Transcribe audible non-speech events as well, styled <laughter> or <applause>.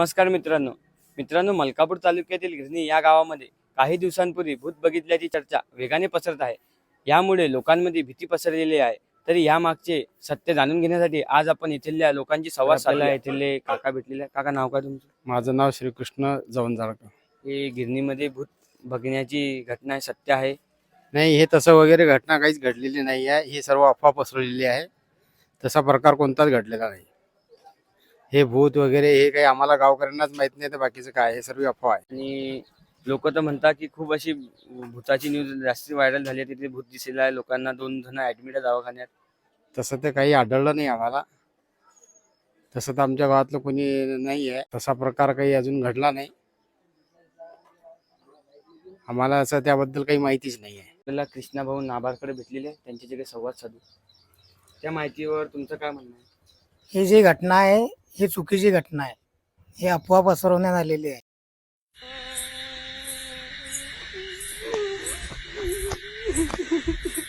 नमस्कार मित्रांनो. मित्रांनो मलकापूर तालुक्यातील गिरणी या गावामध्ये काही दिवसांपूर्वी भूत बघितल्याची चर्चा वेगाने पसरत आहे. यामुळे लोकांमध्ये भीती पसरलेली आहे. तरी यामागचे सत्य जाणून घेण्यासाठी आज आपण येथील लोकांची संवाद साधला येथील काका भेटलेले. काका नाव काय तुमचं? माझं नाव श्रीकृष्ण जवंजाळकर हे गिरणीमध्ये भूत बघण्याची घटना सत्य आहे? नाही हे तसं वगैरे घटना काहीच घडलेली नाही आहे. ही सर्व अफवा पसरलेली आहे. तसा प्रकार कोणताच घडलेला नाही. हे भूत वगैरे हे काही आम्हाला गावकऱ्यांनाच माहीत नाही तर बाकीचं काय? हे सर्व अफवा आहे. आणि लोक तर म्हणतात की खूप अशी भूताची न्यूज जास्त व्हायरल झाली आहे तिथे भूत दिसेल आहे लोकांना दोन जण ऍडमिट आहे दवाखान्यात. तसं ते काही आढळलं नाही आम्हाला. तसं तर आमच्या गावातलं कोणी नाही आहे. तसा प्रकार काही अजून घडला नाही. आम्हाला असं त्याबद्दल काही माहितीच नाही आहे. आपल्याला कृष्णा भाऊ नाभारकडे भेटलेले आहे त्यांच्याशी काही संवाद साधू. त्या माहितीवर तुमचं काय म्हणणं आहे? ही जी घटना आहे ही चुकीची घटना आहे. हे अफवा पसरवण्यात आलेली आहे. <laughs>